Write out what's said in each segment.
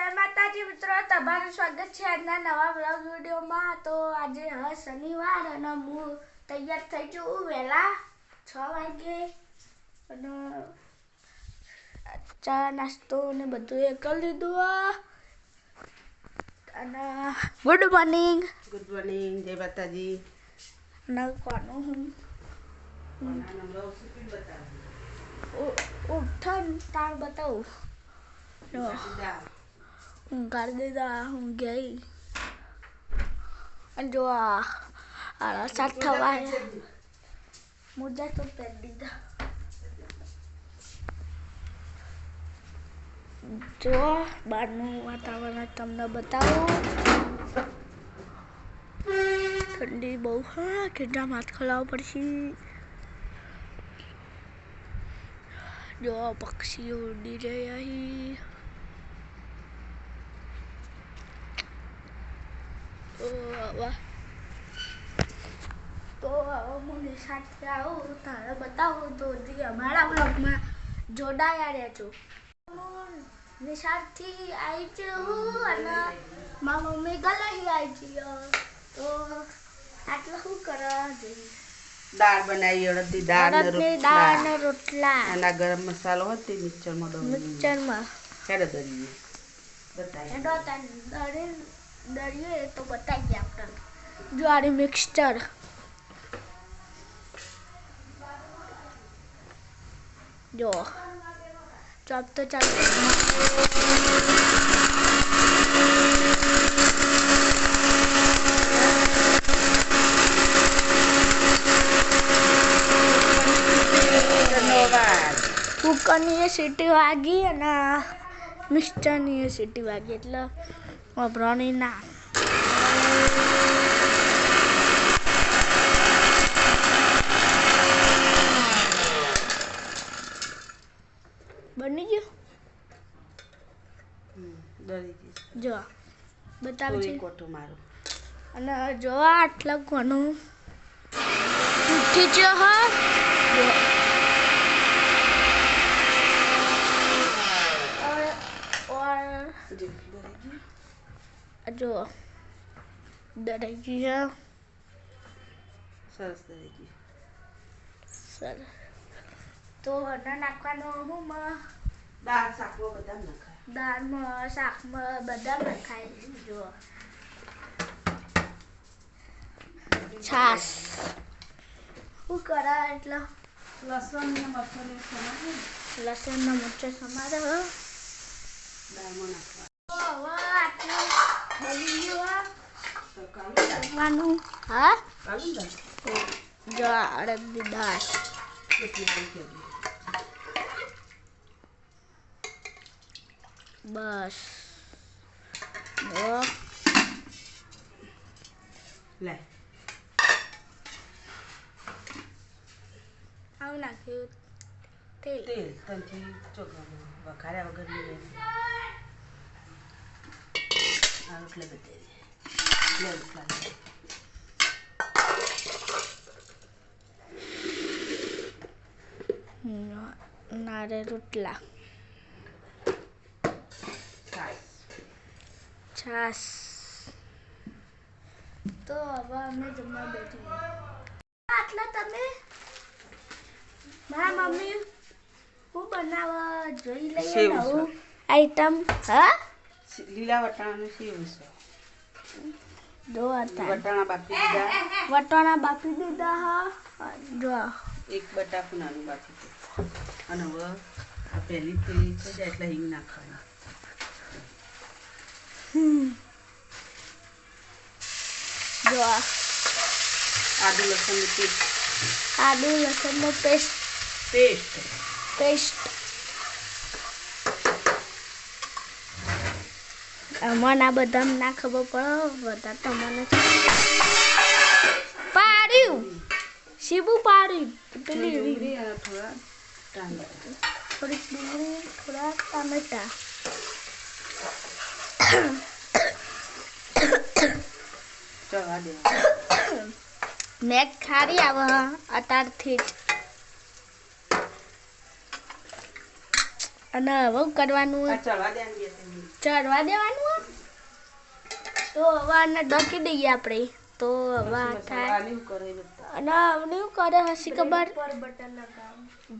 જય માતાજી મિત્રો તમારું સ્વાગત છે આજના નવા બ્લોગ વિડીયોમાં. તો આજે હવે શનિવાર અને હું તૈયાર થઈ છું વહેલા છ વાગે. અને ચા નાસ્તો ને બધું એ કરી લીધું આ. અને ગુડ મોર્નિંગ ગુડ મોર્નિંગ જય માતાજી. અને કોનું હું ઉઠન તાર બતાવું. જો હું કરી દીધા હું ગઈ અને જો આ આળા સાત થવા મોજા તો પહેરી દીધા જો બહારનું વાતાવરણ તમને બતાવું ઠંડી બહુ હા કેટલા હાથ ખોલાવવા પડશે જો પક્ષીઓ ઉડી રહ્યા તો હવે તો હવે હું નિશાળથી આવું તારે બતાવું તો હજી અમારા બ્લોગમાં જોડાયા રહેજો. હું નિશાળથી આવી છું અને મારા મમ્મી ગલાહી આવી છે તો આટલું શું કરવા જઈએ? દાળ બનાવી અડદની દાળ ને દાળ ને રોટલા. રોટલા ગરમ મસાલો હતો મિક્સરમાં ડોળી મિક્સરમાં. હેડો દરીએ બતાવી દળી દળીએ તો ગયા આપણે જ્વારી મિક્સચર જો. ચોપ તો ચાલુ. ધન્યવાદ. કુકરની એ સીટી વાગી અને મિક્સચરની એ સીટી વાગી એટલે વાપરવાની ના. બની ગયું? જો બતાવે છે. કોઠું મારું. અને જો આટલા કોનું ઉઠી ગયો હા. જો દરાઈ ગયું સરસ દરાઈ ગયું સર તો હળદર નાખવાનું હું દાળ શાકમાં બદામ નખાય દાળમાં શાકમાં બદામ નખાય જો છાસ શું કરે એટલે લસણ ને મરચાં સમારે લસણ ને મરચાં સમારે હો. દાળમાં નાખવા તો હવે આટલું બની ગયું તો કાલું દાળ જમવાનું હા કાલું દાળ જો અડદની દાળ એટલી આવી ગઈ બસ જો લે આવું નાખ્યું તેલ તેલ તનથી ચોખામાં વઘાર્યા વગરની રહેશે આ રોટલા બતાવી લે રોટલા લે. હમ, નારે રોટલા છાશ છાસ તો હવે અમે જમવા બેઠી આટલા તમે મારા મમ્મી હું બનાવવા જોઈ લઈએ. આઈટમ હા લીલા વટાણાનું સેવ છે દો હતા વટાણા બાફી દીધા. વટાણા બાફી દીધા હા. જો. એક બટાકું નાનું બાફી દીધું. અને હવે આ પહેલી તેલી છે એટલે હિંગ નાખવાના. જો આદુ લસણની પેસ્ટ. આદુ લસણનો પેસ્ટ. પેસ્ટ. પેસ્ટ. મને આ બધા ના ખબર પડે બધા તમને પાડ્યું. શીબુ પાડ્યું. પેલી થોડીક ડુંગળી થોડા ટામેટા. મેં ખારી આવે અત્યારથી જ. અને હવે કરવાનું ચડવા દેવાનું હોય? તો હવે આને ડકી દઈએ આપણે. તો હવે આ થાય. અને શું કરે હસી ખબર?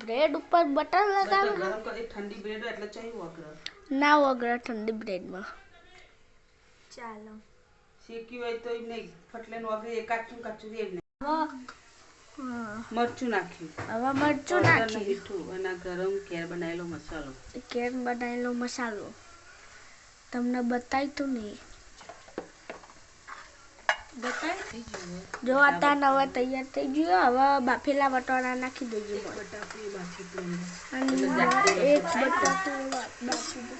બ્રેડ ઉપર બટર બટર લગાવે? ઠંડી બ્રેડ એટલે ના વગર ઠંડી બ્રેડમાં ચાલો. શેક્યું હોય તો નહીં. ફટલે વગર એકાચું કાચું એમ નહીં મરચું નાખ્યું. હવે મરચું નાખ્યું મીઠું અને ગરમ કેર બનાવેલો મસાલો. કેર બનાવેલો મસાલો. તમને બતાવી તો નહીં. જો આ હવે તૈયાર થઈ ગયું. હવે બાફેલા વટાણા નાખી. અને એક બટાકું બાફી દો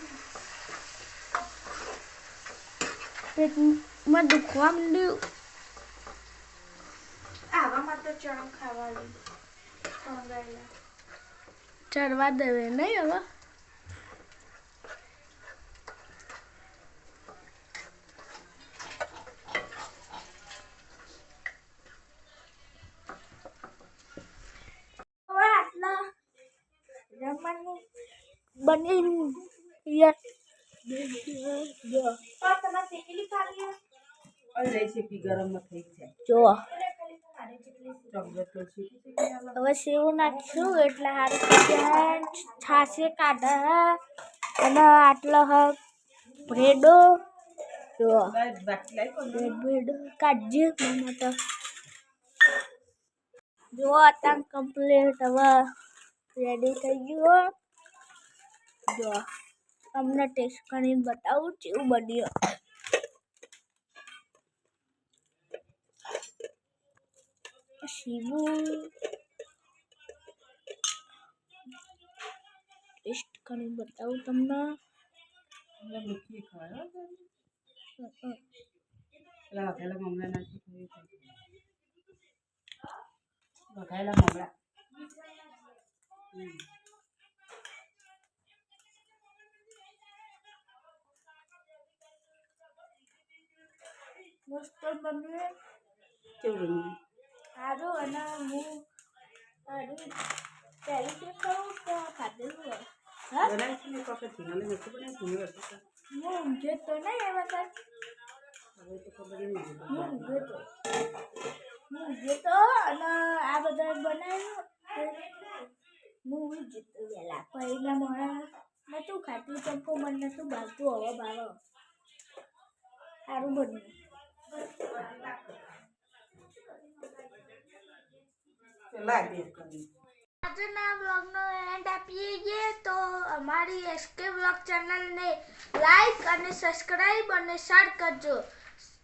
પેટમાં દુખવા માંડ્યું. ચણો ખાવાનું. ચડવા દેવે નહીં હવે? બની જો પણ તમે શેકેલી ખાલી શેકી ગરમમાં થઈ જાય. જો. હવે સેવ નાખશું એટલે થઈ છાશે કાઢા, અને આટલો હ? બ્રેડ બ્રેડ કાઢજે, મને જો અત્યારે કમ્પ્લીટ હવે રેડી થઈ ગયું. જો, તમને ટેસ્ટ કરીને બતાવું કેવું બન્યું. શીવું ટેસ્ટ કરીને બતાવું તમને એટલે મૂકીએ ખવાય, હો બેન. પેલા વઘારેલા મમરા નાખી સારું અને હું સારું પહેલી તે કહું તો ખાધેલું હોય. હા? વખત ઊંઘે તો નહીં એવા કાંઈ હવે તો ખબર ય નહીં હું. ઊંઘે તો. હું ઊંઘે તો અને આ બધા બનાવ્યું. હું ઊંઘી જતો વહેલા પહેલા મોડા. નતું ખાતું ચંપો મને નતું ભાવતું હવે ભાવો સારું બન્યું. બ્લોગનો એન્ડ આપીએ છીએ તો અમારી એસકે બ્લોગ ચેનલને લાઈક અને સબસ્ક્રાઈબ અને શેર કરજો.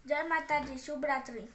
જય માતાજી, શુભરાત્રી.